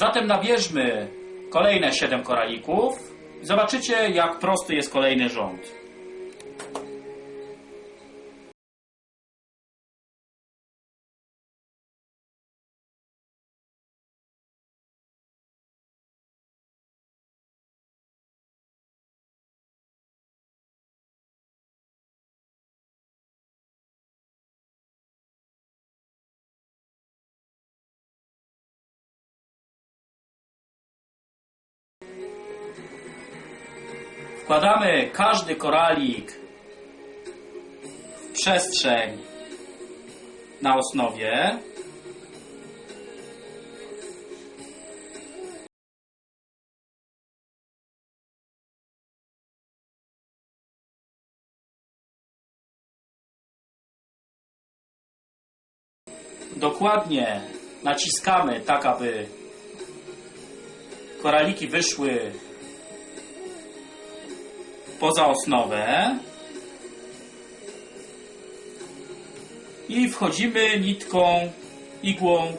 Zatem nabierzmy kolejne 7 koralików. Zobaczycie, jak prosty jest kolejny rząd. Wkładamy każdy koralik w przestrzeń na osnowie. Dokładnie naciskamy tak, aby koraliki wyszły poza osnowę. I wchodzimy nitką, igłą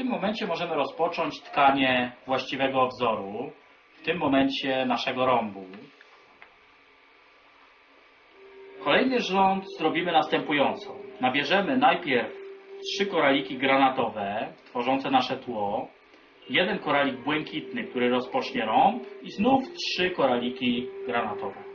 tym momencie możemy rozpocząć tkanie właściwego wzoru, w tym momencie naszego rąbu. Kolejny rząd zrobimy następująco. Nabierzemy najpierw trzy koraliki granatowe, tworzące nasze tło, jeden koralik błękitny, który rozpocznie rąb i znów trzy koraliki granatowe.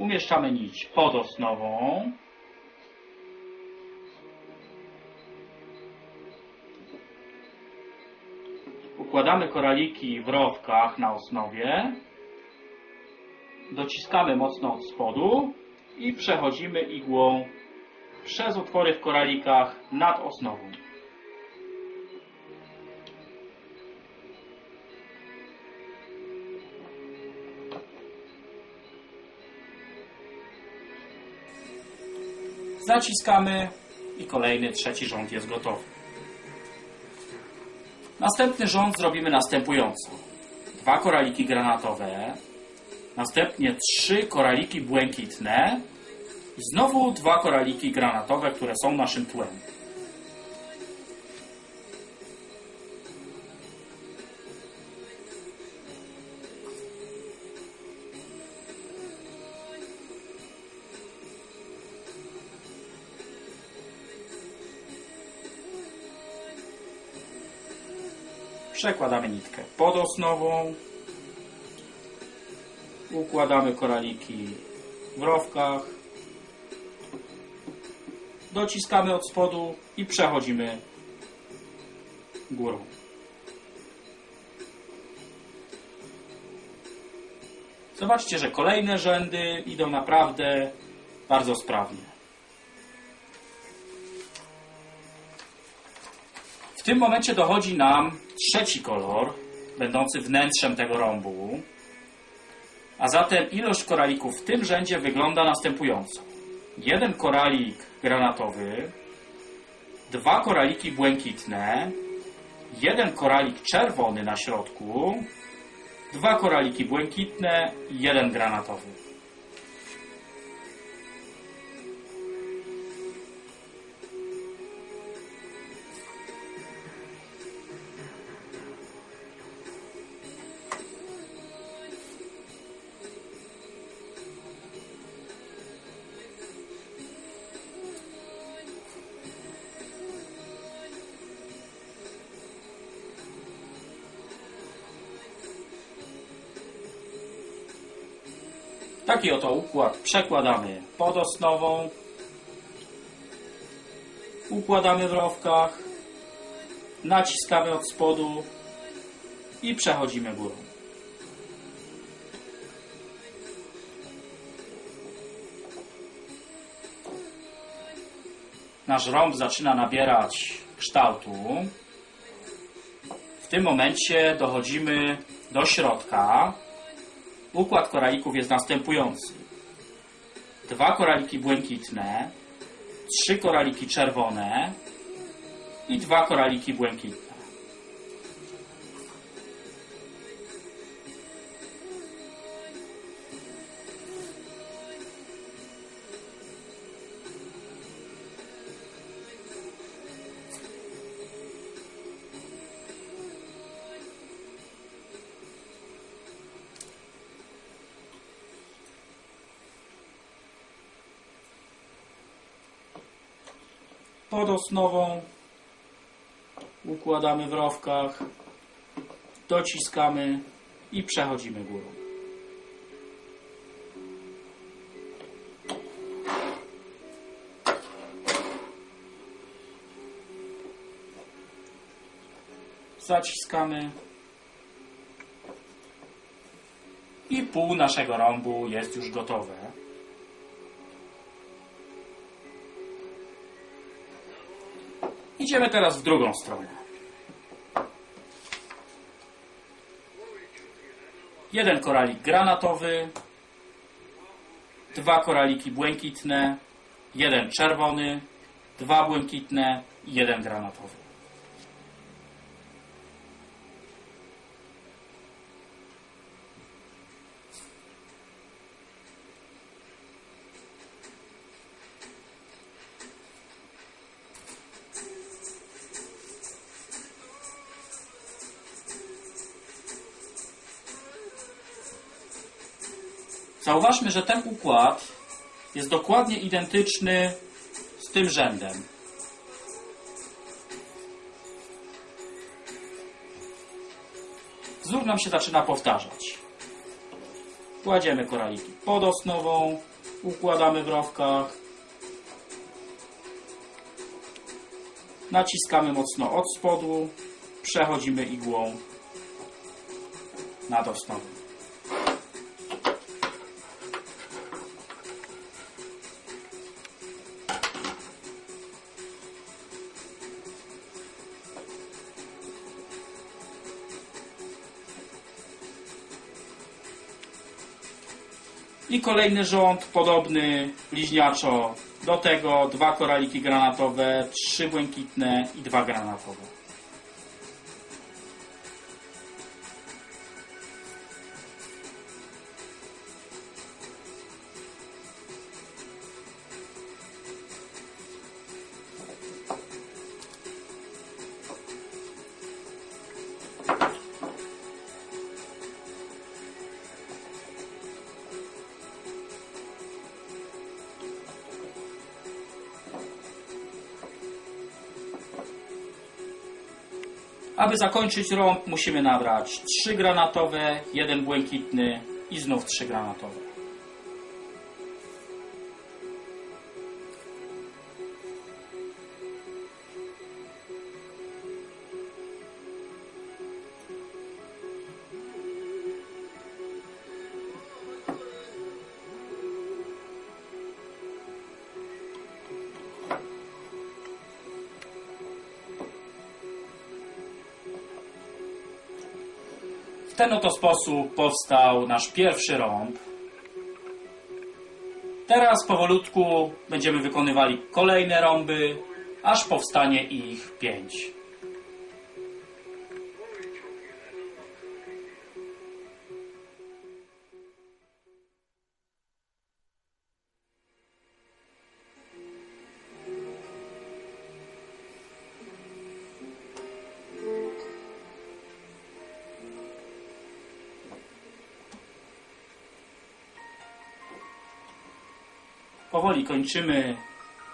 Umieszczamy nić pod osnową. Układamy koraliki w rowkach na osnowie. Dociskamy mocno od spodu i przechodzimy igłą przez otwory w koralikach nad osnową. Zaciskamy i kolejny, trzeci rząd jest gotowy. Następny rząd zrobimy następująco. Dwa koraliki granatowe, następnie trzy koraliki błękitne i znowu dwa koraliki granatowe, które są naszym tłem. Przekładamy nitkę pod osnową. Układamy koraliki w rowkach. Dociskamy od spodu i przechodzimy górą. Zobaczcie, że kolejne rzędy idą naprawdę bardzo sprawnie. W tym momencie dochodzi nam trzeci kolor, będący wnętrzem tego rąbu. A zatem ilość koralików w tym rzędzie wygląda następująco. Jeden koralik granatowy, dwa koraliki błękitne, jeden koralik czerwony na środku, dwa koraliki błękitne i jeden granatowy. Taki oto układ przekładamy pod osnową, układamy w rowkach, naciskamy od spodu i przechodzimy górą. Nasz rąb zaczyna nabierać kształtu. W tym momencie dochodzimy do środka. Układ koralików jest następujący. Dwa koraliki błękitne, trzy koraliki czerwone i dwa koraliki błękitne. Pod osnową układamy w rowkach, dociskamy i przechodzimy górą. Zaciskamy i pół naszego rąbu jest już gotowe. Idziemy teraz w drugą stronę. Jeden koralik granatowy, dwa koraliki błękitne, jeden czerwony, dwa błękitne i jeden granatowy. Zauważmy, że ten układ jest dokładnie identyczny z tym rzędem. Wzór nam się zaczyna powtarzać. Kładziemy koraliki pod osnową, układamy w rowkach, naciskamy mocno od spodu, przechodzimy igłą nad osnową. I kolejny rząd, podobny, bliźniaczo. Do tego dwa koraliki granatowe, trzy błękitne i dwa granatowe. Aby zakończyć rąb musimy nabrać trzy granatowe, jeden błękitny i znów trzy granatowe. Ten oto sposób powstał nasz pierwszy rąb. Teraz powolutku będziemy wykonywali kolejne rąby, aż powstanie ich pięć. Powoli kończymy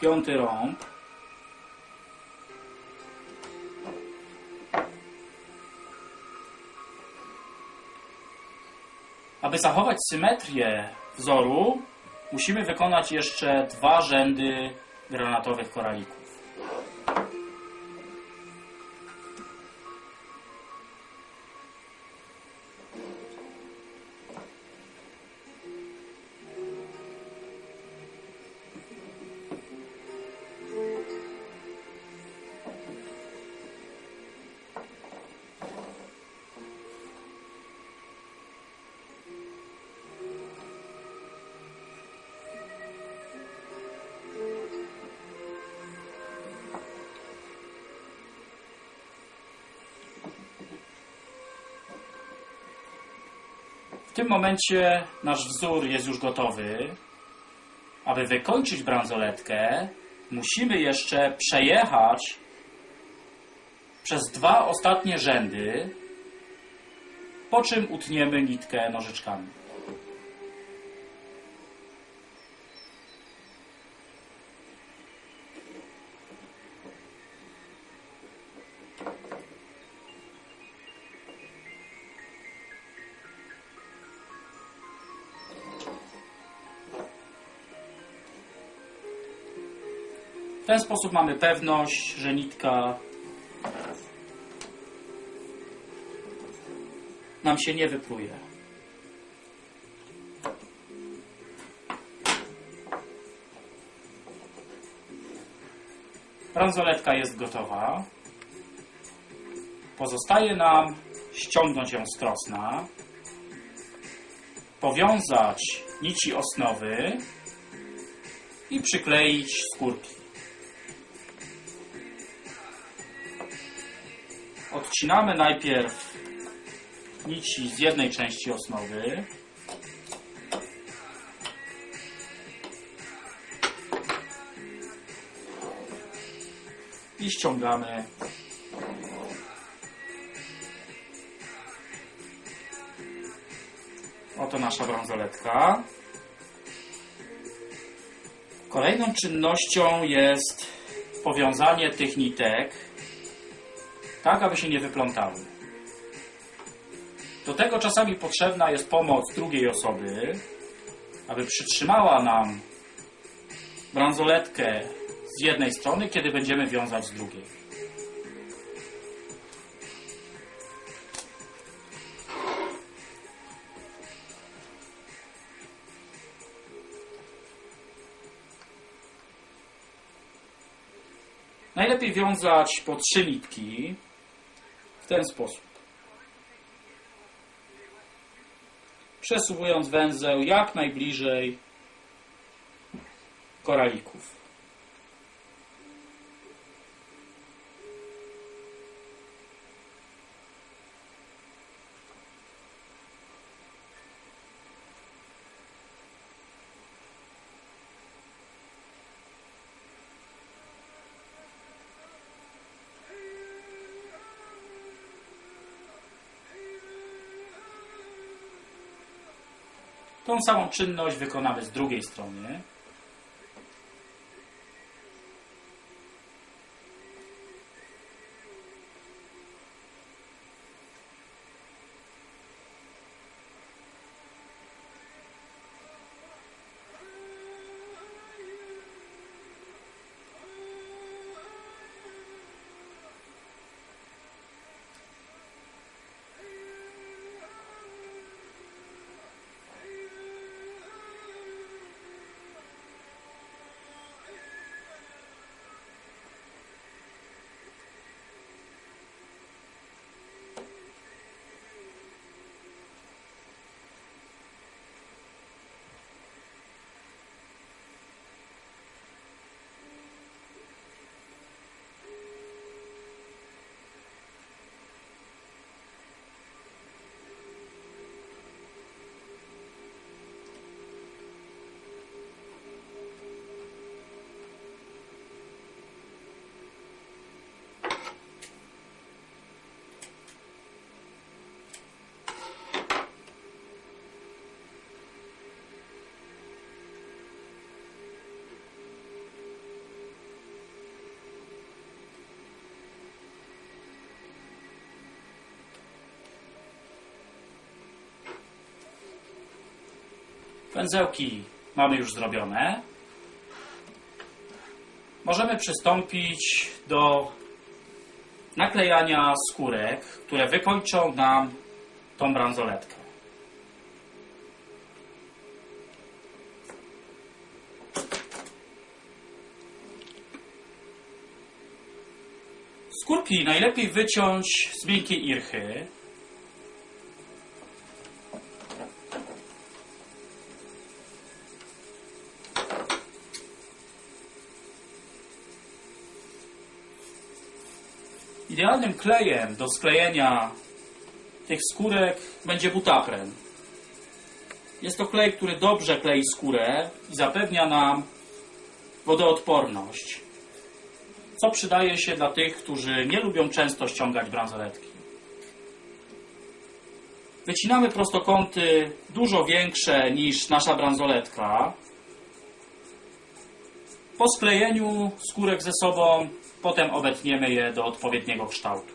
piąty rąb. Aby zachować symetrię wzoru musimy wykonać jeszcze dwa rzędy granatowych koralików. Tym momencie nasz wzór jest już gotowy. Aby wykończyć bransoletkę, musimy jeszcze przejechać przez dwa ostatnie rzędy, po czym utniemy nitkę nożyczkami. W ten sposób mamy pewność, że nitka nam się nie wypluje. Bransoletka jest gotowa. Pozostaje nam ściągnąć ją z krosna, powiązać nici osnowy i przykleić skórki. Odcinamy najpierw nici z jednej części osnowy. I ściągamy Oto nasza bransoletka. Kolejną czynnością jest powiązanie tych nitek tak, aby się nie wyplątały. Do tego czasami potrzebna jest pomoc drugiej osoby, aby przytrzymała nam bransoletkę z jednej strony, kiedy będziemy wiązać z drugiej. Najlepiej wiązać po trzy nitki w ten sposób. Przesuwując węzeł jak najbliżej koralików. Tą samą czynność wykonamy z drugiej strony. Pędzełki mamy już zrobione. Możemy przystąpić do naklejania skórek, które wykończą nam tą bransoletkę. Skórki najlepiej wyciąć z miękkiej irchy. Idealnym klejem do sklejenia tych skórek będzie butapren. Jest to klej, który dobrze klei skórę i zapewnia nam wodoodporność, co przydaje się dla tych, którzy nie lubią często ściągać bransoletki. Wycinamy prostokąty dużo większe niż nasza bransoletka. Po sklejeniu skórek ze sobą potem obetniemy je do odpowiedniego kształtu.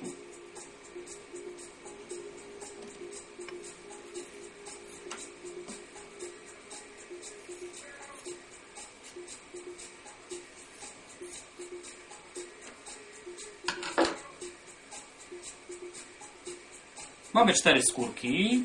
Mamy cztery skórki.